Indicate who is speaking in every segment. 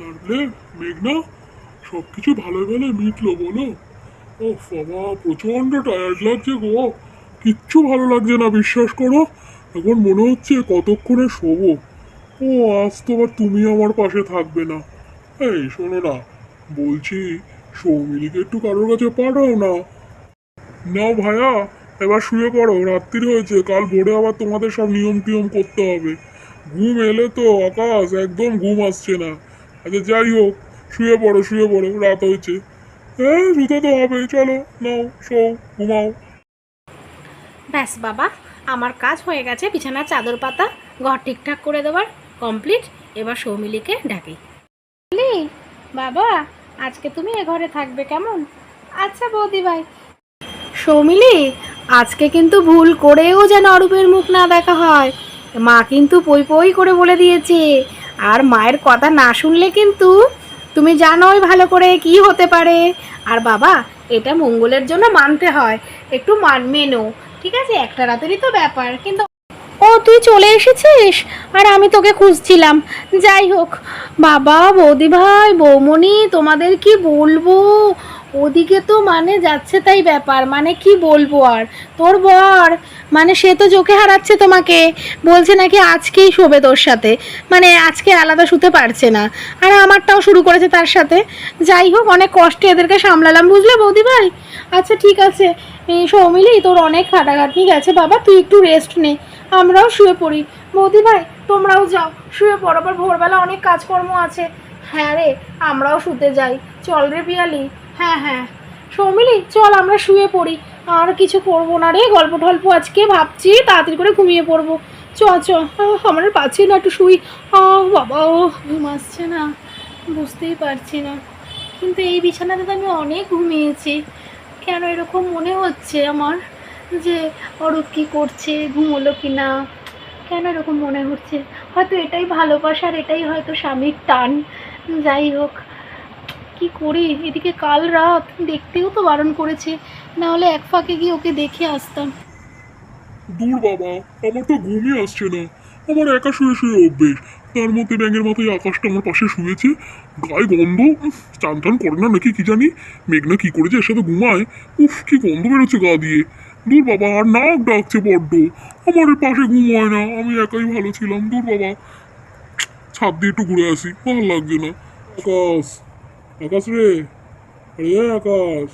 Speaker 1: তাহলে মেঘনা সব কিছু ভালো ভালো মিটলো, বলো। ও বাবা, প্রচণ্ড টায়ার্ড লাগছে গো। কিচ্ছু ভালো লাগছে না, বিশ্বাস করো। এখন মনে হচ্ছে কতক্ষণে শোবো। ও, আজ তো আবার তুমি আমার পাশে থাকবে না। এই, শোনো না, বলছি সৌমিলিকে একটু কারোর কাছে পাঠাও না। নাও ভাইয়া এবার শুয়ে পড়ো, রাত্রি হয়েছে, কাল ভোরে আবার তোমাদের সব নিয়ম টিয়ম করতে হবে। ঘুম এলে তো আকাশ, একদম ঘুম আসছে না। আচ্ছা যাই হোক শুয়ে পড়ো শুয়ে পড়ো রাত হয়েছে। হ্যাঁ শুতে তো হবে চলো নাও শো ঘুমাও।
Speaker 2: ব্যাস বাবা আমার কাজ হয়ে গেছে বিছানার চাদর পাতা ঘর ঠিকঠাক করে দেওয়ার কমপ্লিট এবার সৌমিলিকে ডাকি। সৌমিলি, বাবা আজকে তুমি এ ঘরে থাকবে কেমন? আচ্ছা বৌদি ভাই সৌমিলি আজকে কিন্তু ভুল করেও যেন অরূপের মুখ না দেখা হয়। মা কিন্তু পই পই করে বলে দিয়েছে। আর মায়ের কথা না শুনলে কিন্তু তুমি জানোই ভালো করে কি হতে পারে। আর বাবা, এটা মঙ্গলের জন্য মানতে হয়। একটু মান মেনো, ঠিক আছে? একটা রাতেরই তো ব্যাপার। কিন্তু ও, তুই চলে এসেছিস? আর আমি তোকে খুঁজছিলাম। যাই হোক, বাবা, বৌদি ভাই, বৌমণি, তোমাদের কি বলব? ওদিকে তো মানে যাচ্ছে তাই ব্যাপার মানে কি বলব আর? তোর বর মানে সে তো চোখে হারাচ্ছে তোমাকে, বলছে নাকি আজকেই শোবে তোর সাথে মানে আজকে আলাদা শুতে পারছে না। আর আমারটাও শুরু করেছে তার সাথে। যাই হোক, অনেক কষ্টে এদেরকে সামলালাম, বুঝলে বৌদি ভাই? আচ্ছা ঠিক আছে। সৌমিলি, তোর অনেক খাটাখাটনি গেছে, বাবা, তুই একটু রেস্ট নে। আমরাও শুয়ে পড়ি। বৌদি ভাই, তোমরাও যাও, শুয়ে পড়ো, আবার ভোরবেলা অনেক কাজকর্ম আছে। হ্যাঁ রে, আমরাও শুতে যাই। চল রে পিয়ালি। হ্যাঁ হ্যাঁ। সৌমিলি, চল আমরা শুয়ে পড়ি। আর কিছু করব না রে, গল্প টল্প আজকে ভাবছি, তাড়াতাড়ি করে ঘুমিয়ে পড়ব। চ চ আমার পাচ্ছি না একটু শুই। বাবা, ও, ঘুম আসছে না, বুঝতেই পারছি না। কিন্তু এই বিছানাতে তো আমি অনেক ঘুমিয়েছি। কেন এরকম মনে হচ্ছে আমার যে অরূপ কী করছে, ঘুমোলো কি না? কেন এরকম মনে হচ্ছে? হয়তো এটাই ভালোবাসার, এটাই হয়তো স্বামীর টান। যাই হোক কি করি? এদিকে কাল রাত, দেখতেও তো বারণ করেছে। নাহলে এক ফাঁকে গিয়ে ওকে দেখে আসতাম।
Speaker 1: দূর বাবা, আমার তো ঘুমই আসছে না। আমার একা শুয়ে শুয়ে অভ্যেস। তার মধ্যে ব্যাঙের মতো আকাশটা আমার পাশে শুয়েছে। গায়ে গন্ধ চান টান করে না নাকি কি জানি? মেঘনা কি করেছে এর সাথে ঘুমায়? উফ, কি গন্ধ বেরোচ্ছে গা দিয়ে। দূর বাবা, আর নাক ডাকছে বড্ড। আমার পাশে ঘুম হয় না, আমি একাই ভালো ছিলাম। দূর বাবা, ছাদ দিয়ে একটু ঘুরে আসি, ভালো লাগছে না। আকাশ। আকাশ রে আরে আকাশ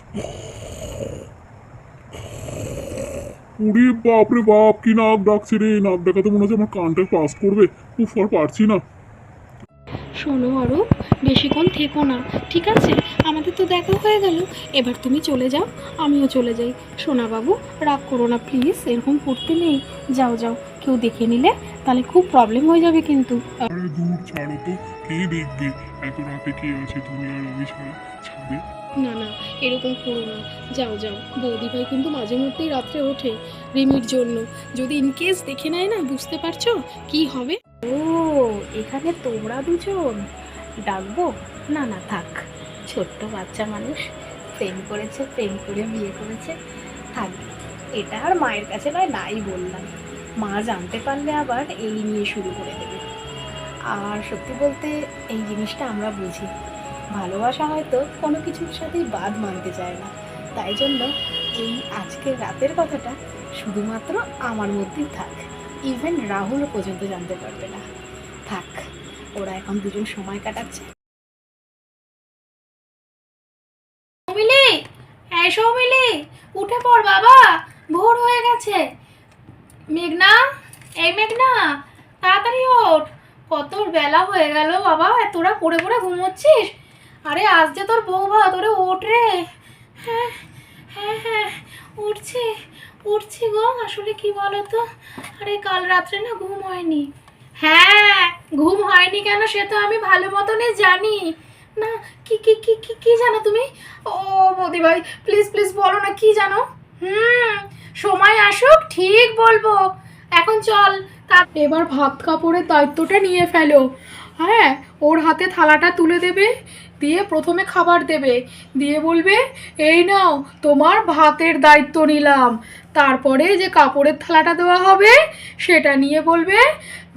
Speaker 1: উড়ি বাপরে বাপ কি নাক ডাকছে রে নাক ডাকাতে মনে হচ্ছে আমার কানটা পাস করবে, উফ, আর পারছি না।
Speaker 2: শোনো অরূপ বেশিক্ষণ থেকো না ঠিক আছে? আমাদের তো দেখা হয়ে গেল। এবার তুমি চলে যাও আমিও চলে যাই। সোনা বাবু রাগ করো না প্লিজ এরকম করতে নেই। যাও যাও কেউ দেখে নিলে তাহলে খুব প্রবলেম হয়ে যাবে কিন্তু।
Speaker 1: আরে দূর ছাড়ো তো কে দেখবে? এত রাতে কে আছে তুমি আর আমি ছাড়া? ছাদে
Speaker 2: না না এরকম করো না। যাও যাও বৌদি ভাই কিন্তু মাঝে মধ্যেই রাত্রে ওঠে রিমির জন্য। যদি ইনকেস দেখে নেয় না বুঝতে পারছ? কি হবে? ও, এখানে তোমরা দুজন? ডাকবো? না না, থাক। ছোট্ট বাচ্চা মানুষ, প্রেম করেছে, প্রেম করে বিয়ে করেছে। থাক, এটা আর মায়ের কাছে নয়, নাই বললাম। মা জানতে পারলে আবার এই নিয়ে শুরু করে দেবে। আর সত্যি বলতে, এই জিনিসটা আমরা বুঝি। ভালোবাসা হয়তো কোনো কিছুর সাথেই বাদ মানতে চায় না। তাই জন্য এই আজকের রাতের কথাটা শুধুমাত্র আমার মধ্যেই থাক। ইভেন রাহুলও পর্যন্ত জানতে পারবে না। থাক, ওরা এখন দুজন সময় কাটাচ্ছে। সৌমিলি! হ্যাঁ সৌমিলি! উঠে পড় বাবা, ভোর হয়ে গেছে। মেঘনা, এই মেঘনা, তাড়াতাড়ি ওঠ। কত বেলা হয়ে গেল বাবা তোরা পড়ে পড়ে ঘুমোচ্ছিস? আরে, আজ যে তোর বউ ভাত, ওরে ওঠ রে। হ্যাঁ হ্যাঁ হ্যাঁ উঠছি। উঠছি গো, আসলে কি বলো তো আরে কাল রাত্রে না ঘুম হয়নি। হ্যাঁ ঘুম হয়নি কেন সে তো আমি ভালো মতনই জানি। না, কি কি কি কি কি জানো তুমি? ও, বৌদি ভাই প্লিজ প্লিজ বলো না কি জানো? হুম, সময় আসুক, ঠিক বলব। এখন চল, তা এবার ভাত কাপড়ের দায়িত্বটা নিয়ে ফেলো। হ্যাঁ ওর হাতে থালাটা তুলে দেবে, দিয়ে প্রথমে খাবার দেবে। দিয়ে বলবে, এই নাও, তোমার ভাতের দায়িত্ব নিলাম। তারপরে যে কাপড়ের থালাটা দেওয়া হবে, সেটা নিয়ে বলবে,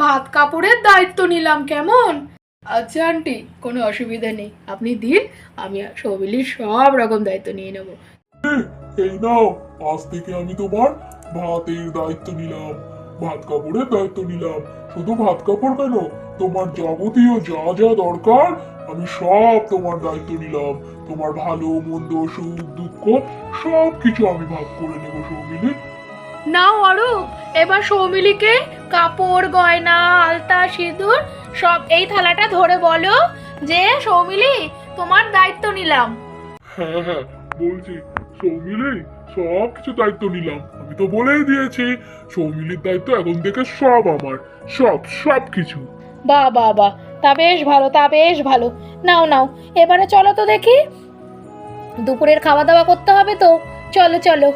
Speaker 2: ভাত কাপড়ের দায়িত্ব নিলাম কেমন?
Speaker 3: আচ্ছা আন্টি, কোনো অসুবিধা নেই। আপনি দিন, আমি সৌমিলির সব রকম দায়িত্ব নিয়ে নেব।
Speaker 1: এই নাও, আজ থেকে আমি তোমার ভাতের দায়িত্ব নিলাম, ভাত কাপড়ের দায়িত্ব নিলাম। শুধু ভাত কাপড় কেন? তোমার যাবতীয় যা যা দরকার, আমি সব তোমার দায়িত্ব নিলাম। তোমার ভালো মন্দ সুখ দুঃখ সবকিছু আমি ভাগ করে নেব সৌমিলি।
Speaker 3: নাও অরূপ এবার সৌমিলিকে কাপড় গয়না আলতা সিঁদুর
Speaker 2: সব এই থালাটা ধরে বলো যে সৌমিলি তোমার দায়িত্ব নিলাম।
Speaker 1: হ্যাঁ হ্যাঁ বলছি সৌমিলি সব কিছু দায়িত্ব নিলাম। আমি তো বলেই দিয়েছি সৌমিলির দায়িত্ব এখন থেকে সব আমার সব সব কিছু
Speaker 2: বাহ বাহ বাহ তা বেশ ভালো, তা বেশ ভালো। নাও নাও, এবারে চলো তো দেখি। দুপুরের খাওয়া দাওয়া করতে হবে তো। চলো চলো।